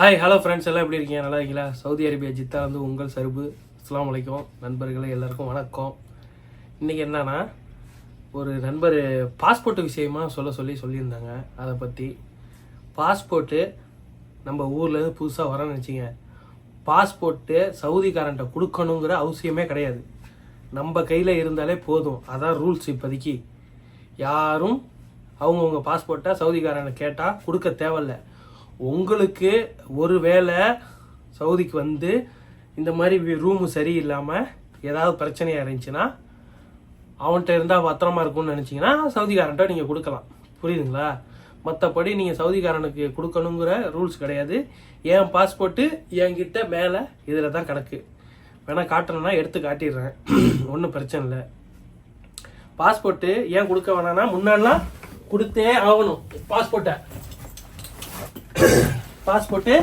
Hi hello friends எல்லாம் எப்படி இருக்கீங்க? நல்லா இருக்கீங்களா? சவுதி அரேபியா ஜித்தா வந்து உங்கள் சருபு. அஸ்லாம் வலைக்கும் நண்பர்களே எல்லாருக்கும் வணக்கம். இன்றைக்கி என்னன்னா ஒரு நண்பர் பாஸ்போர்ட் விஷயமா சொல்ல சொல்லி சொல்லியிருந்தாங்க. அதை பற்றி பாஸ்போர்ட்டு நம்ம ஊர்லேருந்து புதுசாக வரேன்னு வச்சுங்க பாஸ்போர்ட்டு சவுதிக்காரன்ட்ட கொடுக்கணுங்கிற அவசியமே கிடையாது. நம்ம கையில் இருந்தாலே போதும். அதான் ரூல்ஸ் இப்போதைக்கு. யாரும் அவங்கவுங்க பாஸ்போர்ட்டை சவுதிக்காரனை கேட்டால் கொடுக்க தேவையில்ல. உங்களுக்கு ஒரு வேளை சவுதிக்கு வந்து இந்த மாதிரி ரூமு சரியில்லாமல் ஏதாவது பிரச்சனையாக இருந்துச்சுன்னா அவன்கிட்ட இருந்தால் பத்திரமா இருக்கும்னு நினச்சிங்கன்னா சவுதிக்காரன்ட்ட நீங்கள் கொடுக்கலாம். புரியுதுங்களா? மற்றபடி நீங்கள் சவுதிக்காரனுக்கு கொடுக்கணுங்கிற ரூல்ஸ் கிடையாது. என் பாஸ்போர்ட்டு என்கிட்ட மேலே இதில் தான் கிடக்கு. வேணா காட்டணும்னா எடுத்து காட்டிடுறேன். ஒன்றும் பிரச்சனை இல்லை. பாஸ்போர்ட்டு ஏன் கொடுக்க வேணாம்னா முன்னாடிலாம் கொடுத்தே ஆகணும். பாஸ்போர்ட்டை. பாஸ்போர்ட்டு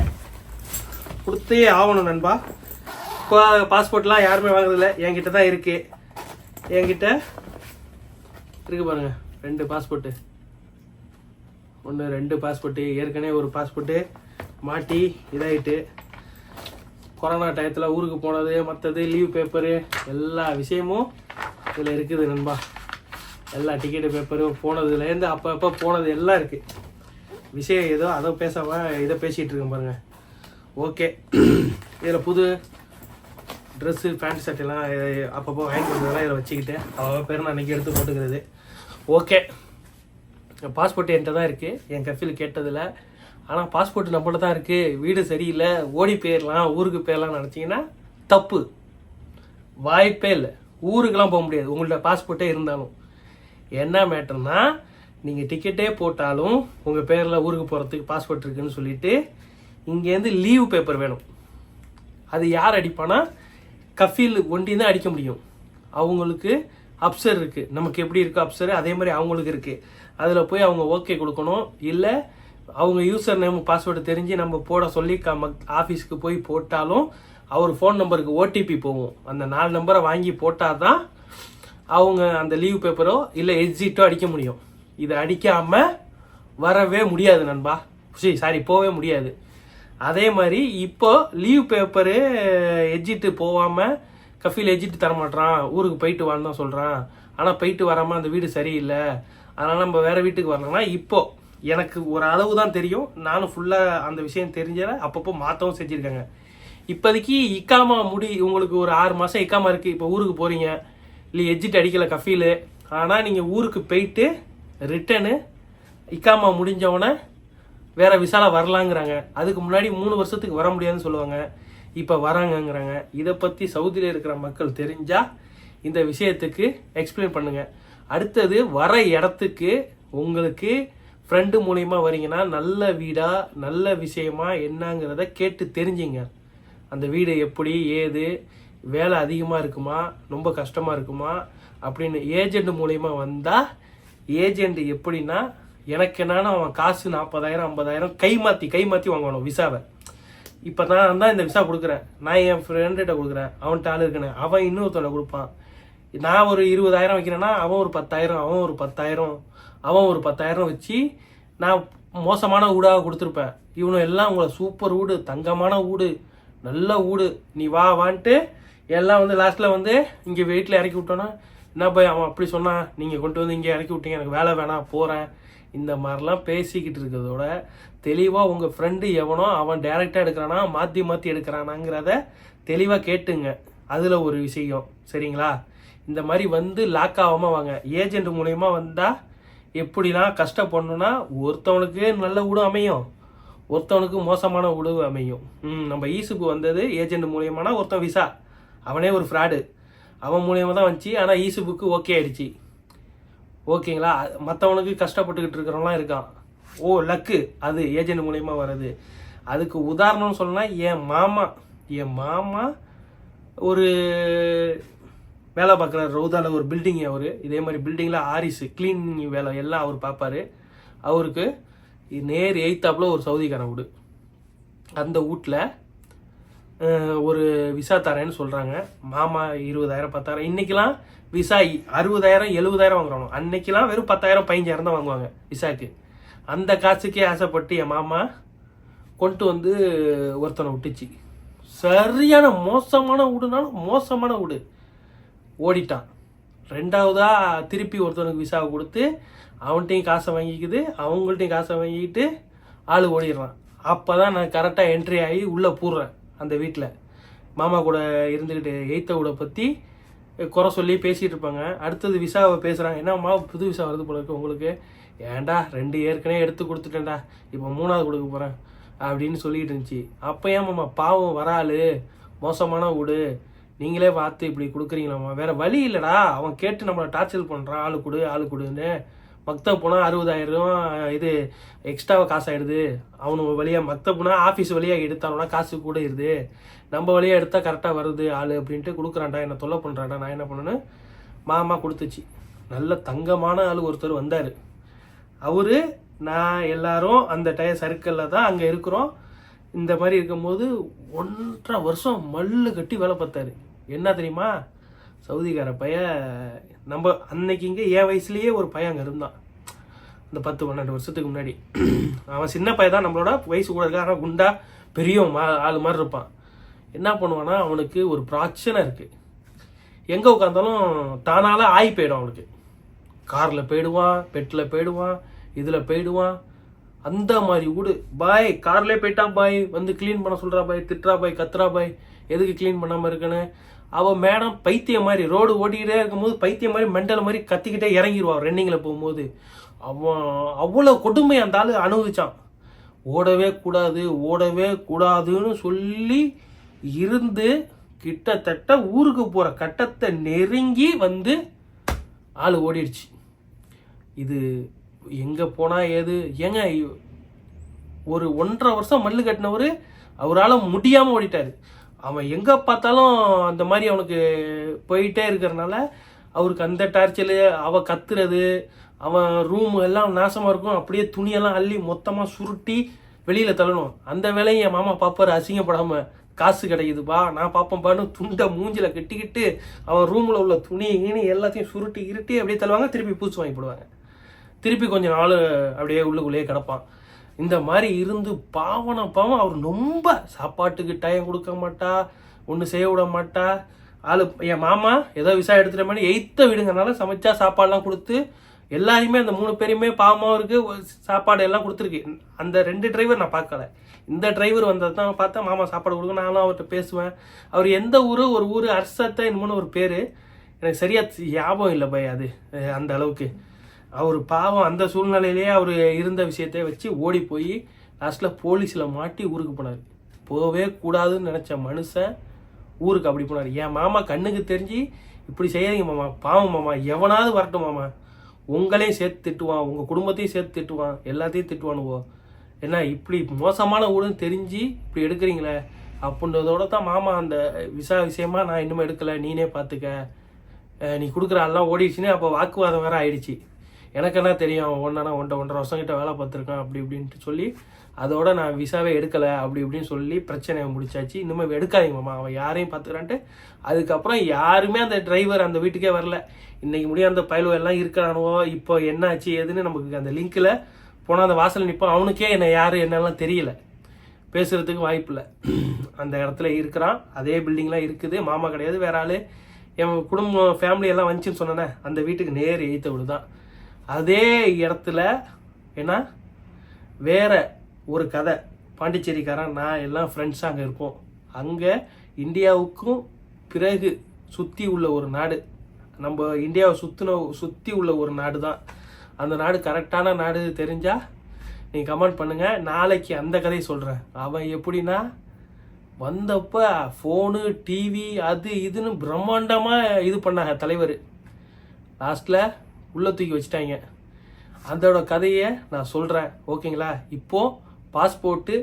கொடுத்தே ஆகணும் நண்பா. இப்போ பாஸ்போர்ட்லாம் யாருமே வாங்குறதில்ல. என்கிட்ட தான் இருக்கு. என்கிட்ட இருக்கு பாருங்க. ரெண்டு பாஸ்போர்ட்டு ஒன்று ரெண்டு பாஸ்போர்ட்டு ஏற்கனவே ஒரு பாஸ்போர்ட்டு மாட்டி இதாயிட்டு. கொரோனா டயத்தில் ஊருக்கு போனது மற்றது லீவ் பேப்பரு எல்லா விஷயமும் இதில் இருக்குது நண்பா. எல்லா டிக்கெட்டு பேப்பரும் போனதுலேருந்து அப்பப்போ போனது எல்லாம் இருக்குது விஷயம் ஏதோ அதை பேசாம இதை பேசிகிட்டு இருக்கேன் பாருங்க. ஓகே இதில் புது ட்ரெஸ்ஸு பேண்ட் ஷர்ட் எல்லாம் அப்பப்போ வாங்கி கொடுத்ததெல்லாம் இதில் வச்சுக்கிட்டு அவ்வளோ பேர் நான் அன்றைக்கி எடுத்து போட்டுக்கிறது. ஓகே பாஸ்போர்ட் என்கிட்ட தான் இருக்குது என் கஃபில் கேட்டதில் ஆனால் பாஸ்போர்ட் நம்மள்ட்ட தான் இருக்குது வீடு சரியில்லை. ஓடி போயிடலாம் ஊருக்கு போயிடலாம் நினச்சிங்கன்னா தப்பு. வாய்ப்பே இல்லை. ஊருக்கெல்லாம் போக முடியாது. உங்கள்ட்ட பாஸ்போர்ட்டே இருந்தாலும். என்ன மேட்டர்னால் நீங்கள் டிக்கெட்டே போட்டாலும் உங்கள் பேரில் ஊருக்கு போகிறதுக்கு பாஸ்போர்ட் இருக்குன்னு சொல்லிட்டு இங்கேருந்து லீவ் பேப்பர் வேணும். அது யார் அடிப்பானா கஃபீல் ஒண்டி தான் அடிக்க முடியும். அவங்களுக்கு அப்சர் இருக்குது நமக்கு எப்படி இருக்கோ அப்சர் அதே மாதிரி அவங்களுக்கு இருக்குது அதில் போய் அவங்க ஓகே கொடுக்கணும். இல்லை அவங்க யூசர் நேம் பாஸ்வேர்டு தெரிஞ்சு நம்ம போட சொல்லி கம ஆஃபீஸ்க்கு போய் போட்டாலும் அவர் ஃபோன் நம்பருக்கு ஓடிபி போகும். அந்த நாலு நம்பரை வாங்கி போட்டால் தான் அவங்க அந்த லீவ் பேப்பரோ இல்லை எக்ஸிட்டோ அடிக்க முடியும். இதை அடிக்காம வரவே முடியாது நண்பா. சரி சாரி போகவே முடியாது. அதே மாதிரி இப்போ லீவ் பேப்பரு எஜிட்டு போகாமல் கஃபீல் எஜிட்டு தரமாட்டான் ஊருக்கு போயிட்டு வான்னு தான் சொல்கிறான் ஆனால் போயிட்டு வராமல் அந்த வீடு சரியில்லை. அதனால் நம்ம வேறு வீட்டுக்கு வரலன்னா இப்போ எனக்கு ஒரு அளவு தான் தெரியும். நானும் ஃபுல்லாக அந்த விஷயம் தெரிஞ்சத அப்பப்போ மாற்றவும் செஞ்சுருக்காங்க. இப்போதைக்கு இக்காமா முடி உங்களுக்கு ஒரு ஆறு மாதம் இக்காமா இருக்குது இப்போ ஊருக்கு போகிறீங்க இல்லை எஜிட் அடிக்கலை கஃபீலு. ஆனால் நீங்கள் ஊருக்கு போயிட்டு ரிட்டனு இக்காமா முடிஞ்சவொடனே வேற விசால வரலாங்கிறாங்க. அதுக்கு முன்னாடி மூணு வருஷத்துக்கு வர முடியாதுன்னு சொல்லுவாங்க. இப்போ வராங்கங்கிறாங்க. இதை பற்றி சவுதியில் இருக்கிற மக்கள் தெரிஞ்சால் இந்த விஷயத்துக்கு எக்ஸ்பிளைன் பண்ணுங்கள் அடுத்தது வர இடத்துக்கு உங்களுக்கு ஃப்ரெண்டு மூலியமாக வரீங்கன்னா நல்ல வீடாக நல்ல விஷயமா என்னங்கிறத கேட்டு தெரிஞ்சிங்க. அந்த வீடு எப்படி ஏது வேலை அதிகமாக இருக்குமா ரொம்ப கஷ்டமாக இருக்குமா அப்படின்னு ஏஜெண்ட் மூலயமா வந்தால் ஏஜெண்ட் எப்படின்னா எனக்கு என்னன்னா அவன் காசு நாற்பதாயிரம் ஐம்பதாயிரம் கை மாற்றி கை மாற்றி வாங்கணும் விசாவை. இப்போ நான் தான் இந்த விசா கொடுக்குறேன். நான் என் ஃப்ரெண்டுகிட்ட கொடுக்குறேன். அவன்கிட்ட ஆள் இருக்கேன் அவன் இன்னொருத்தோட கொடுப்பான். நான் ஒரு இருபதாயிரம் வைக்கிறேன்னா அவன் ஒரு பத்தாயிரம் அவன் ஒரு பத்தாயிரம் அவன் ஒரு பத்தாயிரம் வச்சு நான் மோசமான ஊடாக கொடுத்துருப்பேன். இவனு எல்லாம் உங்களை சூப்பர் வீடு தங்கமான வீடு நல்ல வீடு நீ வா வான்ட்டு எல்லாம் வந்து லாஸ்ட்டில் வந்து இங்கே வீட்டில் இறக்கி விட்டோன்னா என்ன போய் அவன் அப்படி சொன்னான் நீங்கள் கொண்டு வந்து இங்கே இறக்கி விட்டீங்க எனக்கு வேலை வேணாம் போகிறேன் இந்த மாதிரிலாம் பேசிக்கிட்டு இருக்கிறதோட தெளிவாக உங்கள் ஃப்ரெண்டு எவனோ அவன் டைரெக்டாக எடுக்கிறானா மாற்றி மாற்றி எடுக்கிறானாங்கிறத தெளிவாக கேட்டுங்க. அதில் ஒரு விஷயம். சரிங்களா? இந்த மாதிரி வந்து லாக் ஆகாமல் வாங்க. ஏஜென்ட் மூலயமா வந்தால் எப்படிலாம் கஷ்டப்படணும்னா ஒருத்தவனுக்கு நல்ல வீடு அமையும். ஒருத்தவனுக்கு மோசமான உடவு அமையும். நம்ம ஈசுக்கு வந்தது ஏஜென்ட் மூலியமானா ஒருத்தன் விசா அவனே ஒரு ஃப்ராடு அவன் மூலியமாக தான் வந்துச்சு. ஆனால் ஈசுபுக்கு ஓகே ஆயிடுச்சு. ஓகேங்களா மற்றவனுக்கு கஷ்டப்பட்டுக்கிட்டு இருக்கிறவங்களாம் இருக்கான். ஓ லக்கு அது ஏஜென்ட் மூலியமாக வர்றது. அதுக்கு உதாரணம்னு சொன்னால் என் மாமா என் மாமா ஒரு வேலை பார்க்குற ரவுதால ஒரு பில்டிங் அவர். இதே மாதிரி பில்டிங்கில் ஆரிஸு க்ளீனிங் வேலை எல்லாம் அவர் பார்ப்பாரு. அவருக்கு நேர் எய்த்தாப்புல ஒரு சவுதிக்கான வீடு. அந்த வீட்டில் ஒரு விசா தரேன்னு சொல்கிறாங்க மாமா இருபதாயிரம் பத்தாயிரம். இன்றைக்கெலாம் விசா அறுபதாயிரம் எழுபதாயிரம் வாங்குறாங்க. அன்னைக்கெலாம் வெறும் பத்தாயிரம் பதினஞ்சாயிரம் தான் வாங்குவாங்க விசாக்கு. அந்த காசுக்கே ஆசைப்பட்டு என் மாமா கொண்டு வந்து ஒருத்தனை விட்டுச்சு. சரியான மோசமான வீடுனாலும் மோசமான வீடு ஓடிட்டான். ரெண்டாவதாக திருப்பி ஒருத்தனுக்கு விசாவை கொடுத்து அவன்கிட்டையும் காசை வாங்கிக்குது அவங்கள்ட்டையும் காசை வாங்கிக்கிட்டு ஆள் ஓடிடுறான். அப்போ தான் நான் கரெக்டாக என்ட்ரி ஆகி உள்ளே போடுறேன். அந்த வீட்டில் மாமா கூட இருந்துக்கிட்டு எய்த்த கூட பற்றி குறை சொல்லி பேசிகிட்டு இருப்பாங்க. அடுத்தது விசாவை பேசுகிறாங்க என்னம்மா புது விசா வருது போல இருக்கு உங்களுக்கு? ஏன்டா ரெண்டு ஏற்கனவே எடுத்து கொடுத்துட்டேன்டா. இப்போ மூணாவது கொடுக்க போகிறேன் அப்படின்னு சொல்லிக்கிட்டு இருந்துச்சு. அப்போ ஏன் பாவம் வராளு. மோசமான வீடு நீங்களே பார்த்து இப்படி கொடுக்குறீங்களாம்மா. வேற வழி இல்லைடா. அவன் கேட்டு நம்மளை டார்ச்சர் பண்ணுறான் ஆளு கொடு ஆளு கொடுன்னு. மக்தப் போனால் அறுபதாயிரம் இது எக்ஸ்ட்ராவாக காசு ஆகிடுது அவனு வழியாக மக்தப் போனால் ஆஃபீஸ் வழியாக எடுத்தானோன்னா காசு கூட இருது நம்ம வழியாக எடுத்தால் கரெக்டாக வருது ஆள் அப்படின்ட்டு கொடுக்குறான்டா என்னை தொல்லை பண்ணுறான்டா நான் என்ன பண்ணேன்னு மாமா கொடுத்துச்சு. நல்ல தங்கமான ஆள் ஒருத்தர் வந்தார். அவர் நான் எல்லாரும் அந்த டய சர்க்கிளில் தான் அங்கே இருக்கிறோம். இந்த மாதிரி இருக்கும்போது ஒன்றரை வருஷம் மல்லு கட்டி வேலை பார்த்தாரு. என்ன தெரியுமா? சவுதிக்கார பையன் நம்ம அன்னைக்கு இங்கே என் வயசுலேயே ஒரு பையன் அங்கே இருந்தான். அந்த பத்து பன்னெண்டு வருஷத்துக்கு முன்னாடி. அவன் சின்ன பையன் தான் நம்மளோட வயசு கூட இருக்கா ஆனால் குண்டா பெரிய மா- ஆள் மாதிரி இருப்பான். என்ன பண்ணுவான்னா அவனுக்கு ஒரு பிரச்சனை இருக்குது எங்கே உட்காந்தாலும் தானால ஆகி போயிடும் அவனுக்கு. காரில் போயிடுவான் பெட்டில் போயிடுவான் இதில் போயிடுவான். அந்த மாதிரி வீடு. பாய் கார்லேயே போயிட்டான் பாய். வந்து க்ளீன் பண்ண சொல்கிறா பாய் திட்டுறா பாய் கத்துறா பாய். எதுக்கு க்ளீன் பண்ணாமல் இருக்குன்னு அவள் மேடம் பைத்தியம் மாதிரி ரோடு ஓட்டிக்கிட்டே இருக்கும்போது பைத்தியம் மாதிரி மெண்டல் மாதிரி கத்திக்கிட்டே இறங்கிடுவான் ரன்னிங்கில் போகும்போது. அவன் அவ்வளோ கொடுமை அந்த ஆள் அனுபவிச்சான். ஓடவே கூடாது ஓடவே கூடாதுன்னு சொல்லி இருந்து கிட்டத்தட்ட ஊருக்கு போகிற கட்டத்தை நெருங்கி வந்து ஆள் ஓடிடுச்சு. இது எங்கே போனால் ஏது? ஏங்க ஒரு ஒன்றரை வருஷம் மல்லு கட்டினவர் அவரால் முடியாமல் ஓடிட்டார். அவன் எங்கே பார்த்தாலும் அந்த மாதிரி அவனுக்கு போயிட்டே இருக்கிறனால அவருக்கு அந்த டார்ச்சரு அவள் கத்துறது அவன் ரூம் எல்லாம் நாசமாக இருக்கும். அப்படியே துணியெல்லாம் அள்ளி மொத்தமாக சுருட்டி வெளியில் தள்ளணும். அந்த வேலையை என் மாமா பாப்பாரு அசிங்கப்படாமல் காசு கிடைக்குதுப்பா நான் பார்ப்பேன்ப்பான்னு துண்டை மூஞ்சில் கட்டிக்கிட்டு அவன் ரூமில் உள்ள துணி கிணி எல்லாத்தையும் சுருட்டி இருட்டி அப்படியே தள்ளுவாங்க. திருப்பி பூச்சி வாங்கி போடுவாங்க. திருப்பி கொஞ்சம் நாள் அப்படியே உள்ளுக்குள்ளேயே கிடப்பான். இந்த மாதிரி இருந்து பாவனை பாவம் அவர் ரொம்ப சாப்பாட்டுக்கு டைம் கொடுக்க மாட்டா? ஒன்று செய்ய விட மாட்டா? ஆளு என் மாமா ஏதோ விசா எடுத்துகிற மாதிரி எய்த்த விடுங்கனால சமைச்சா சாப்பாடெலாம் கொடுத்து எல்லாரையுமே அந்த மூணு பேரையுமே பாவமாகவும் இருக்கு சாப்பாடு எல்லாம் கொடுத்துருக்கு. அந்த ரெண்டு டிரைவர் நான் பார்க்கல. இந்த டிரைவர் வந்தது தான் பார்த்தா மாமா சாப்பாடு கொடுக்க நானும் அவர்கிட்ட பேசுவேன். அவர் எந்த ஊர் ஒரு ஊர் அரசத்தை என்னமோன்னு ஒரு பேர். எனக்கு சரியாக ஞாபகம் இல்லை பை அது அந்த அளவுக்கு. அவர் பாவம் அந்த சூழ்நிலையிலேயே அவர் இருந்த விஷயத்தை வச்சு ஓடி போய் லாஸ்ட்டில் போலீஸில் மாட்டி ஊருக்கு போனார். போகவே கூடாதுன்னு நினச்ச மனுஷன் ஊருக்கு அப்படி போனார். என் மாமா கண்ணுக்கு தெரிஞ்சு இப்படி செய்யாதீங்க மாமா. பாவம் மாமா. எவனாவது வரட்டும் மாமா. உங்களையும் சேர்த்து திட்டுவான். உங்கள் குடும்பத்தையும் சேர்த்து திட்டுவான். எல்லாத்தையும் திட்டுவானுவோ. என்ன இப்படி மோசமான ஊடுன்னு தெரிஞ்சு இப்படி எடுக்கிறீங்களே அப்படின்றதோட தான் மாமா அந்த விசா விஷயமா நான் இன்னுமே எடுக்கலை. நீனே பார்த்துக்க நீ கொடுக்குற ஆள்லாம் ஓடிடுச்சுன்னு அப்போ வாக்குவாதம் வேறு ஆயிடுச்சு. எனக்கு என்ன தெரியும் அவன் ஒன்றா ஒன்றரை ஒன்றரை வருஷம் கிட்ட வேலை பார்த்துருக்கான் அப்படி இப்படின்ட்டு சொல்லி அதோட நான் விசாவே எடுக்கலை அப்படி இப்படின்னு சொல்லி பிரச்சனையை முடிச்சாச்சு. இனிமேல் எடுக்காதீங்க மாமா அவன் யாரையும் பார்த்துக்கிறான்ட்டு அதுக்கப்புறம் யாருமே அந்த டிரைவர் அந்த வீட்டுக்கே வரல. இன்றைக்கி முடிய அந்த பயலுவ எல்லாம் இருக்கிறானுவோ இப்போ என்ன ஆச்சு ஏதுன்னு நமக்கு அந்த லிங்க்கில் போனால் அந்த வாசல் நிற்போம் அவனுக்கே என்ன யார் என்னெல்லாம் தெரியல. பேசுகிறதுக்கு வாய்ப்பு இல்லை. அந்த இடத்துல இருக்கிறான். அதே பில்டிங்லாம் இருக்குது. மாமா கிடையாது வேற ஆள். என் குடும்பம் ஃபேமிலி எல்லாம் வந்துச்சுன்னு சொன்னேனே அந்த வீட்டுக்கு நேர் எய்த்த விடுதான். அதே இடத்துல ஏன்னா வேற ஒரு கதை. பாண்டிச்சேரிக்காரன் நான் எல்லாம் ஃப்ரெண்ட்ஸாக அங்கே இருப்போம். அங்கே இந்தியாவுக்கும் பிறகு சுற்றி உள்ள ஒரு நாடு. நம்ம இந்தியாவை சுற்றின சுற்றி உள்ள ஒரு நாடு தான் அந்த நாடு கரெக்டான நாடு தெரிஞ்சால் நீங்கள் கமெண்ட் பண்ணுங்கள் நாளைக்கு அந்த கதையை சொல்கிறேன் அவன் எப்படின்னா வந்தப்போ ஃபோனு டிவி அது இதுன்னு பிரம்மாண்டமாக இது பண்ணாங்க தலைவர். லாஸ்ட்டில் உள்ள தூக்கி வச்சுட்டாங்க. அதோட கதையை நான் சொல்கிறேன் ஓகேங்களா? இப்போது பாஸ்போர்ட்டு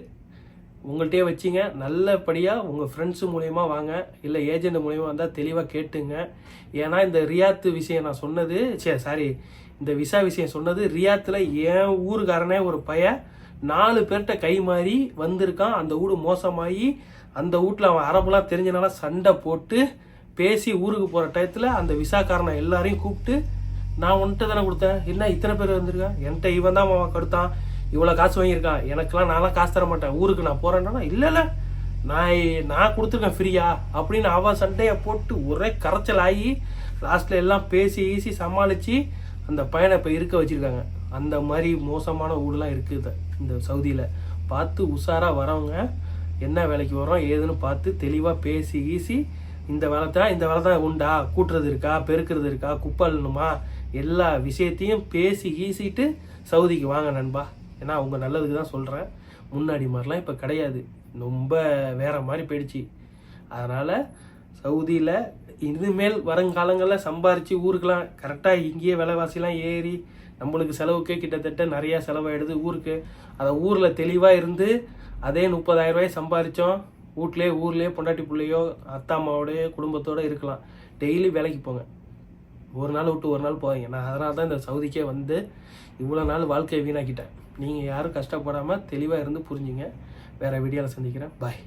உங்கள்கிட்டயே வச்சிங்க. நல்லபடியாக உங்கள் ஃப்ரெண்ட்ஸு மூலயமா வாங்க. இல்லை ஏஜென்ட் மூலயமா வந்தால் தெளிவாக கேட்டுங்க. ஏன்னா இந்த ரியாத்து விஷயம் நான் சொன்னது சே சாரி இந்த விசா விஷயம் சொன்னது ரியாத்தில் என் ஊருக்காரனே ஒரு பையன் நாலு பேர்கிட்ட கை மாறி வந்திருக்கான். அந்த வீடு மோசமாகி அந்த வீட்டில் அவன் அரபுலாம் தெரிஞ்சனால சண்டை போட்டு பேசி ஊருக்கு போகிற டயத்தில் அந்த விசாக்காரனை எல்லாரையும் கூப்பிட்டு நான் உன்கிட்ட தானே கொடுத்தேன். என்ன இத்தனை பேர் வந்திருக்கா? என்கிட்ட இவன் தான் மாமா கொடுத்தான் இவ்வளோ காசு வாங்கியிருக்கான். எனக்கெல்லாம் நான்லாம் காசு தர மாட்டேன். ஊருக்கு நான் போகிறேன்னா இல்லை இல்லை. நான் நான் கொடுத்துருக்கேன் ஃப்ரீயா அப்படின்னு அவன் சண்டையை போட்டு ஒரே கரைச்சல் ஆகி லாஸ்ட்டில் எல்லாம் பேசி ஈசி சமாளித்து அந்த பையனை இப்போ இருக்க வச்சுருக்காங்க. அந்த மாதிரி மோசமான ஊடெலாம் இருக்குது இந்த சவுதியில். பார்த்து உஷாராக வரவங்க என்ன வேலைக்கு வரோம் ஏதுன்னு பார்த்து தெளிவாக பேசி ஈசி இந்த வேலை தான் இந்த வேலை தான் உண்டா? கூட்டுறது இருக்கா? பெருக்கிறது இருக்கா? குப்பை அள்ளணுமா? எல்லா விஷயத்தையும் பேசி ஈசிட்டு சவுதிக்கு வாங்க நண்பா. ஏன்னா அவங்க நல்லதுக்கு தான் சொல்கிறேன் முன்னாடி மாதிரிலாம் இப்போ கிடையாது. ரொம்ப வேற மாதிரி போயிடுச்சு. அதனால் சவுதியில் இனிமேல் வருங்காலங்களில் சம்பாரித்து ஊருக்கெலாம் கரெக்டாக இங்கேயே விலைவாசிலாம் ஏறி நம்மளுக்கு செலவுக்கே கிட்டத்தட்ட நிறையா செலவாயிடுது ஊருக்கு. அதை ஊரில் தெளிவாக இருந்து அதே முப்பதாயிரம் ரூபாய் சம்பாரித்தோம் வீட்லேயே ஊர்லேயே பொண்டாட்டி பிள்ளையோ அத்தா அம்மாவோடய குடும்பத்தோடு இருக்கலாம். டெய்லி வேலைக்கு போங்க. ஒரு நாள் விட்டு ஒரு நாள் போவீங்க நான் அதனால தான் இந்த சவுதிக்கே வந்து இவ்வளோ நாள் வாழ்க்கையை வீணாக்கிட்டேன். நீங்கள் யாரும் கஷ்டப்படாமல் தெளிவாக இருந்து புரிஞ்சுங்க. வேறு வீடியோவில் சந்திக்கிறேன். பாய்